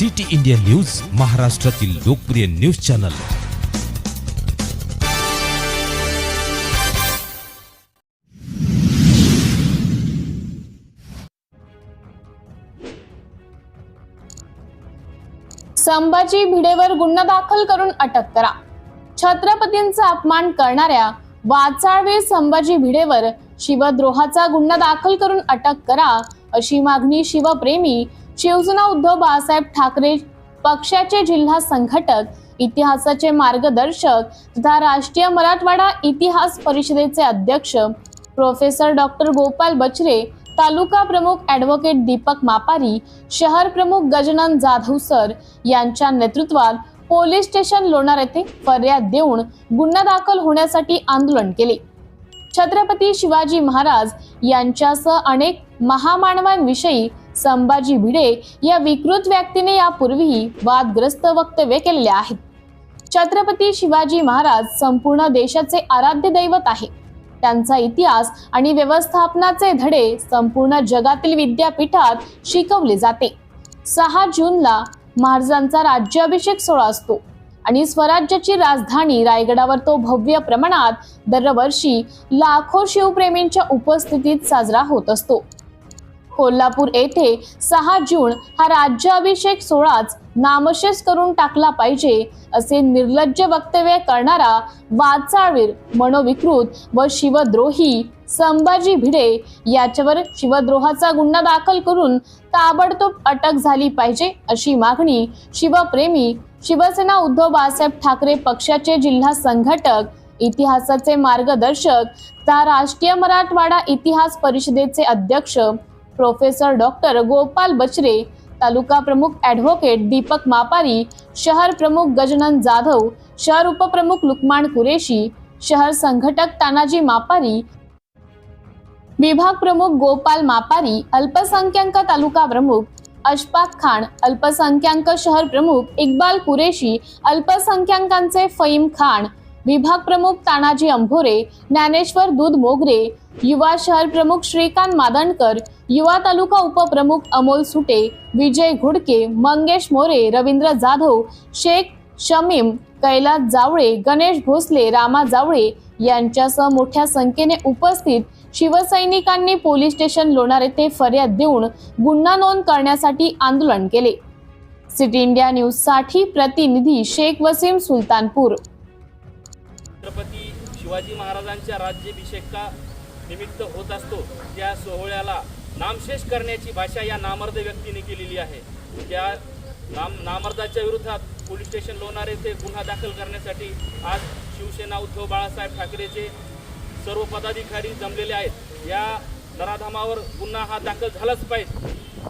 City India news महाराष्ट्रातील लोकप्रिय news channel. Sambhaji भिडेवर गुन्हा दाखल करून अटक करा. छत्रपतींचा अपमान करणाऱ्या वाचाळवीर संभाजी भिडेवर शिवद्रोहाचा गुन्हा दाखल करून अटक करा अशी मागणी शिवप्रेमी शिवसेना उद्धव बाळासाहेब ठाकरे पक्षाचे जिल्हा संघटक इतिहासाचे मार्गदर्शक तथा राष्ट्रीय मराठवाडा इतिहास परिषदेचे अध्यक्ष प्रोफेसर डॉक्टर गोपाल बचरे तालुका प्रमुख ॲडव्होकेट दीपक मापारी शहर प्रमुख गजानन जाधव सर यांच्या नेतृत्वात पोलीस स्टेशन लोणार येथे फर्याद देऊन गुन्हा दाखल होण्यासाठी आंदोलन केले. छत्रपती शिवाजी महाराज यांच्यासह अनेक महामानवांविषयी संभाजी भिडे या विकृत व्यक्तीने यापूर्वीही वादग्रस्त वक्तव्य केलेले आहेत छत्रपती शिवाजी महाराज संपूर्ण देशाचे आराध्य दैवत आहे. त्यांचा इतिहास आणि व्यवस्थापनाचे धडे संपूर्ण जगातील विद्यापीठात शिकवले जाते. सहा जूनला महाराजांचा राज्याभिषेक सोहळा असतो आणि स्वराज्याची राजधानी रायगडावर तो भव्य प्रमाणात दरवर्षी लाखो शिवप्रेमींच्या उपस्थितीत साजरा होत असतो. कोल्हापूर येथे सहा जून हा राज्याभिषेक सोहळाच नामशेष करून टाकला पाहिजे असे निर्लज्ज वक्तव्य करणारा वाचाळवीर मनोविकृत व शिवद्रोही संभाजी भिडे याच्यावर शिवद्रोहाचा गुन्हा दाखल करून ताबडतोब अटक झाली पाहिजे अशी मागणी शिवप्रेमी शिवसेना उद्धव बाळासाहेब ठाकरे पक्षाचे जिल्हा संघटक इतिहासाचे मार्गदर्शक तथा राष्ट्रीय मराठवाडा इतिहास परिषदेचे अध्यक्ष प्रोफेसर डॉक्टर गोपाल बचरे तालुका प्रमुख ॲडव्होकेट दीपक मापारी शहर प्रमुख गजानन जाधव शहर उपप्रमुख लुकमान कुरेशी शहर संघटक तानाजी मापारी विभाग प्रमुख गोपाल मापारी अल्पसंख्याक तालुका प्रमुख अशफाक खान अल्पसंख्याक शहर प्रमुख इक्बाल कुरेशी अल्पसंख्याकांचे फईम खान विभाग प्रमुख तानाजी अंभोरे ज्ञानेश्वर दूध मोगरे युवा शहर प्रमुख श्रीकांत मादणकर युवा तालुका उपप्रमुख अमोल सुटे विजय घुडके मंगेश मोरे रवींद्र जाधव शेख शमीम कैलास जावळे गणेश भोसले रामा जावळे यांच्यासह मोठ्या संख्येने उपस्थित शिवसैनिकांनी पोलीस स्टेशन लोणार येथे फर्याद देऊन गुन्हा नोंद करण्यासाठी आंदोलन केले. सिटी इंडिया न्यूजसाठी प्रतिनिधी शेख वसीम सुलतानपूर. छत्रपती शिवाजी महाराजांच्या राज्याभिषेका निमित्त होत असतो. त्या सोहळ्याला नामशेष करण्याची भाषा या नामर्द व्यक्तीने केलेली आहे. त्या नाम नामर्दाच्या विरोधात पोलीस स्टेशन लोणार येथे गुन्हा दाखल करण्यासाठी आज शिवसेना उद्धव बाळासाहेब ठाकरेचे सर्व पदाधिकारी जमलेले आहेत. या नराधामावर गुन्हा हा दाखल झालाच पाहिजे.